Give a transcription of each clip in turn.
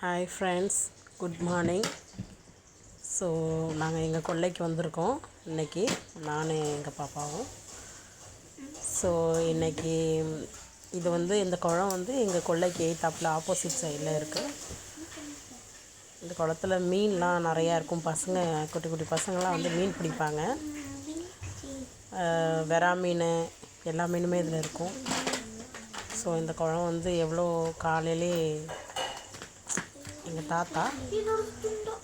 Hi friends good morning so நாங்கள் எங்கள் கொல்லைக்கு வந்திருக்கோம். இன்றைக்கி நான் எங்கள் பாப்பாவும். ஸோ இன்றைக்கி இது வந்து இந்த குளம் வந்து எங்கள் கொல்லைக்கு எய்த்தாப்பில் ஆப்போசிட் சைடில் இருக்குது இந்த குளத்துல மீன்லாம் நிறையா இருக்கும். பசங்க குட்டி குட்டி பசங்களாம் வந்து மீன் பிடிப்பாங்க. வெறா மீன் எல்லா மீனுமே இதில் இருக்கும். ஸோ இந்த குளம் வந்து எவ்வளோ காலையிலே எங்கள் தாத்தா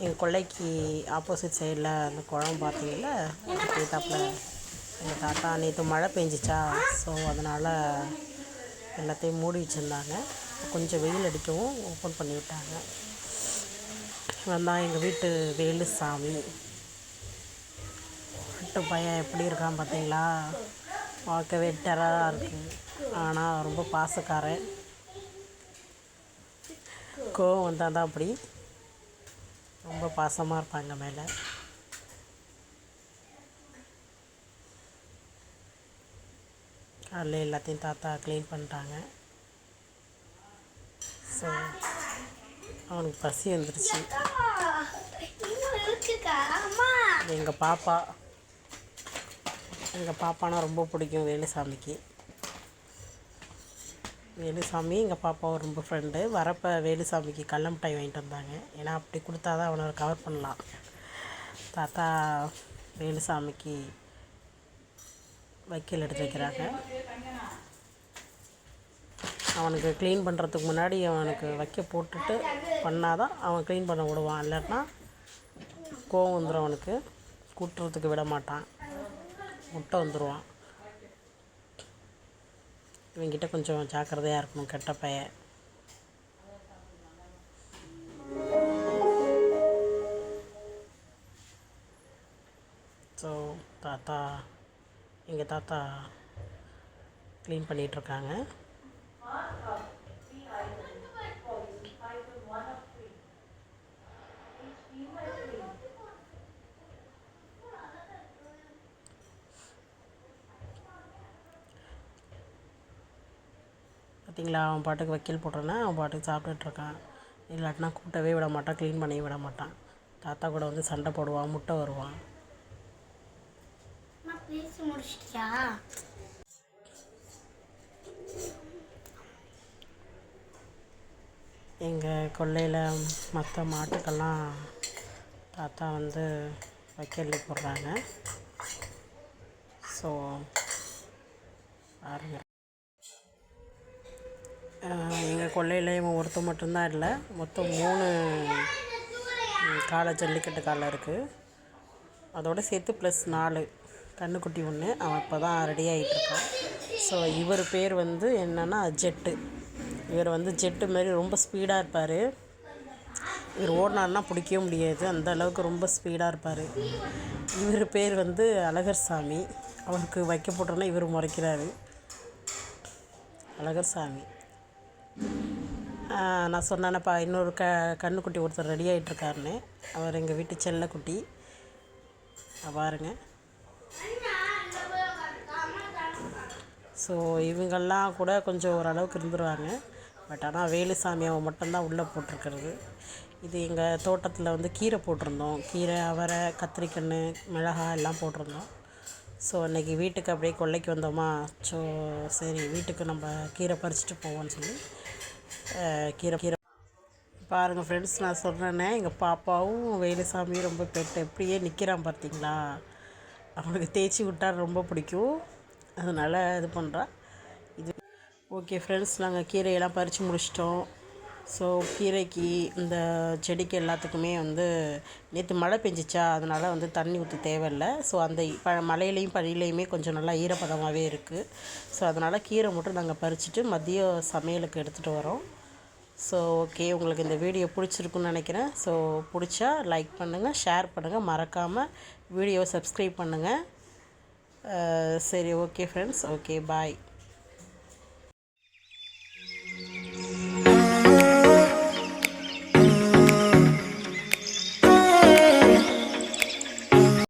எங்கள் கொள்ளைக்கு ஆப்போசிட் சைடில் அந்த குளம் பார்த்தீங்களா எய்த்தாப்பில் எங்கள் தாத்தா நேற்று மழை பெஞ்சிச்சா ஸோ அதனால் எல்லாத்தையும் மூடி வச்சுருந்தாங்க. கொஞ்சம் வெயில் அடிக்கவும் ஓப்பன் பண்ணி விட்டாங்க. இவன் தான் எங்கள் வீட்டு வேலுசாமி. வீட்டு பையன் எப்படி இருக்கான் பார்த்தீங்களா? பார்க்கவே டெரராக இருக்குது ஆனால் ரொம்ப பாசக்காரன். கோவம் வந்தால் தான் அப்படி. ரொம்ப பாசமாக இருப்பாங்க மேலே. காலையில் எல்லாத்தையும் தாத்தா க்ளீன் பண்ணிட்டாங்க. ஸோ அவனுக்கு பசி வந்துருச்சு. எங்கள் பாப்பா எங்கள் பாப்பானா ரொம்ப பிடிக்கும் வேலுசாமிக்கு. வேலுசாமி எங்கள் பாப்பாவும் ரொம்ப ஃப்ரெண்டு வரப்போ வேலுசாமிக்கு கடல மிட்டாய் வாங்கிட்டு வந்தாங்க. ஏன்னா அப்படி கொடுத்தா தான் அவனை கவர் பண்ணலாம். தாத்தா வேலுசாமிக்கு வைக்கல் எடுத்து வைக்கிறாங்க. அவனுக்கு க்ளீன் பண்ணுறதுக்கு முன்னாடி அவனுக்கு வைக்க போட்டுட்டு பண்ணாதான் அவன் க்ளீன் பண்ண விடுவான். இல்லைன்னா கோவம் வந்துடும் அவனுக்கு. கூட்டுறதுக்கு விட மாட்டான். முட்டை வந்துடுவான் இவங்கிட்ட கொஞ்சம் ஜாக்கிரதையாக இருக்கணும் கெட்ட பையன். ஸோ தாத்தா எங்கள் தாத்தா க்ளீன் பண்ணிகிட்ருக்காங்க பார்த்தீங்களா அவன் பாட்டுக்கு வைக்கல் போடுறேன்னா அவன் பாட்டுக்கு சாப்பிட்டுட்ருக்கான். இல்லாட்டினா கூட்டவே விட மாட்டான் க்ளீன் பண்ணி விட மாட்டான். தாத்தா கூட வந்து சண்டை போடுவான் முட்டை வருவான். எங்கள் கொல்லையில் மற்ற மாட்டுக்கெல்லாம் தாத்தா வந்து வைக்கல் போடுறாங்க. ஸோ பாருங்க. எங்கள் கொல்லையில் இவன் ஒருத்தன் மட்டும்தான் இல்லை. மொத்தம் மூணு ம், காளை ஜல்லிக்கட்டு காளை இருக்குது அதோடு சேர்த்து ப்ளஸ் நாலு கன்றுக்குட்டி ஒன்று அவன் இப்போ தான் ரெடி ஆகிட்டுருக்கான் ஸோ இவர் பேர் வந்து என்னென்னா ஜெட்டு. இவர் வந்து ஜெட்டு மாதிரி ரொம்ப ஸ்பீடாக இருப்பார். இவர் ஓடினார்னா பிடிக்கவே முடியாது. அந்த அளவுக்கு ரொம்ப ஸ்பீடாக இருப்பார். இவர் பேர் வந்து அழகர் சாமி. அவருக்கு வைக்க போட்டோன்னா இவர் முறைக்கிறாரு. அழகர் சாமி. நான் சொன்னேனப்பா இன்னொரு க கண்ணுக்குட்டி ஒருத்தர் ரெடி ஆகிட்டுருக்காருன்னு அவர் எங்கள் வீட்டு செல்லக்குட்டி. பாருங்க. ஸோ இவங்கெல்லாம் கூட கொஞ்சம் ஓரளவுக்கு இருந்துருவாங்க. பட் ஆனால் வேலுசாமி அவன் மட்டும்தான் உள்ளே போட்டிருக்கிறது. இது எங்கள் தோட்டத்தில் வந்து கீரை போட்டிருந்தோம். கீரை அவரை கத்திரிக்கன்று மிளகாய் எல்லாம் போட்டிருந்தோம். ஸோ அன்றைக்கி வீட்டுக்கு அப்படியே கொல்லைக்கு வந்தோமா? ஸோ சரி வீட்டுக்கு நம்ம கீரை பறிச்சுட்டு போவோம்னு சொல்லி கீரை கீரை. பாருங்கள் ஃப்ரெண்ட்ஸ் நான் சொல்கிறேன்னே எங்கள் பாப்பாவும் வேலுசாமியும் ரொம்ப பெட்டு. எப்படியே நிற்கிறான் பார்த்தீங்களா அவனுக்கு தேய்ச்சி விட்டா ரொம்ப பிடிக்கும். அதனால் இது பண்ணுறான் இது ஓகே ஃப்ரெண்ட்ஸ் நாங்கள் கீரையெல்லாம் பறித்து முடிச்சிட்டோம். ஸோ கீரைக்கு இந்த செடிக்கு எல்லாத்துக்குமே வந்து நேற்று மழை பெஞ்சிச்சா அதனால் வந்து தண்ணி ஊற்ற தேவையில்லை. ஸோ அந்த ப மழையிலையும் பனிலையுமே கொஞ்சம் நல்லா ஈரப்பதமாகவே இருக்குது ஸோ அதனால் கீரை மட்டும் நாங்கள் பறிச்சுட்டு மதியம் சமையலுக்கு எடுத்துகிட்டு வரோம். ஸோ ஓகே உங்களுக்கு இந்த வீடியோ பிடிச்சிருக்குன்னு நினைக்கிறேன். ஸோ பிடிச்சா லைக் பண்ணுங்கள் ஷேர் பண்ணுங்கள் மறக்காமல் வீடியோவை சப்ஸ்கிரைப் பண்ணுங்கள் uh, சரி ஓகே ஃப்ரெண்ட்ஸ் ஓகே பாய்